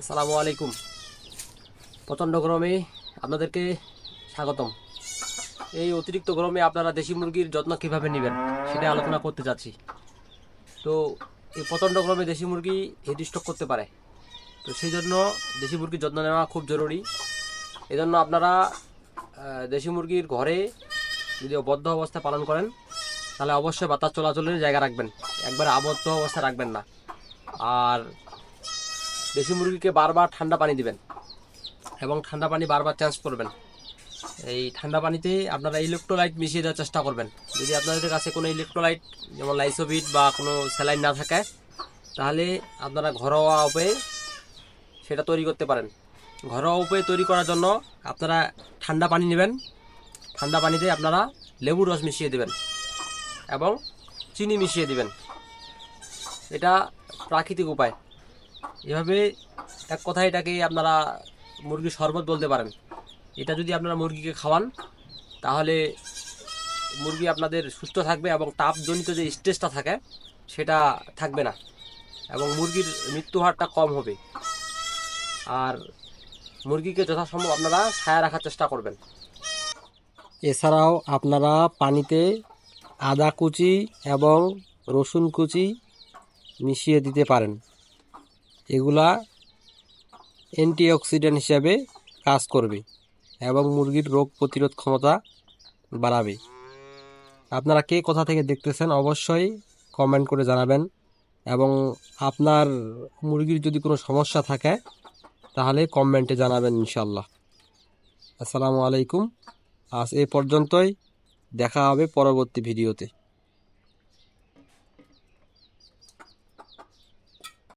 আসসালামু আলাইকুম। প্রচণ্ড গরমে আপনাদেরকে স্বাগতম। এই অতিরিক্ত গরমে আপনারা দেশি মুরগির যত্ন কীভাবে নেবেন সেটা আলোচনা করতে যাচ্ছি। তো এই প্রচণ্ড গরমে দেশি মুরগি হেড স্ট্রোক করতে পারে। তো সেই জন্য দেশি মুরগির যত্ন নেওয়া খুব জরুরি। এজন্য আপনারা দেশি মুরগির ঘরে যদি বদ্ধ অবস্থায় পালন করেন, তাহলে অবশ্যই বাতাস চলাচলের জায়গা রাখবেন। একবার আবদ্ধ অবস্থায় রাখবেন না। আর দেশি মুরগিকে বারবার ঠান্ডা পানি দিবেন এবং ঠান্ডা পানি বারবার চেঞ্জ করবেন। এই ঠান্ডা পানিতে আপনারা ইলেকট্রোলাইট মিশিয়ে দেওয়ার চেষ্টা করবেন। যদি আপনাদের কাছে কোনো ইলেকট্রোলাইট যেমন লাইসোভিট বা কোনো স্যালাইন না থাকে, তাহলে আপনারা ঘরোয়া উপায়ে সেটা তৈরি করতে পারেন। ঘরোয়া উপায়ে তৈরি করার জন্য আপনারা ঠান্ডা পানি নেবেন। ঠান্ডা পানিতে আপনারা লেবুর রস মিশিয়ে দেবেন এবং চিনি মিশিয়ে দিবেন। এটা প্রাকৃতিক উপায়। এভাবে এক কথায় এটাকে আপনারা মুরগির শরবত বলতে পারেন। এটা যদি আপনারা মুরগিকে খাওয়ান, তাহলে মুরগি আপনাদের সুস্থ থাকবে এবং তাপজনিত যে স্ট্রেসটা থাকে, সেটা থাকবে না এবং মুরগির মৃত্যু হারটা কম হবে। আর মুরগিকে যথাসম্ভব আপনারা ছায়া রাখার চেষ্টা করবেন। এছাড়াও আপনারা পানিতে আদা কুচি এবং রসুন কুচি মিশিয়ে দিতে পারেন। এগুলা অ্যান্টিঅক্সিডেন্ট হিসাবে কাজ করবে এবং মুরগির রোগ প্রতিরোধ ক্ষমতা বাড়াবে। আপনারা কে কোথা থেকে দেখতেছেন অবশ্যই কমেন্ট করে জানাবেন এবং আপনার মুরগির যদি কোনো সমস্যা থাকে তাহলে কমেন্টে জানাবেন ইনশাল্লাহ আসসালামু আলাইকুম। আজ এ পর্যন্তই। দেখা হবে পরবর্তী ভিডিওতে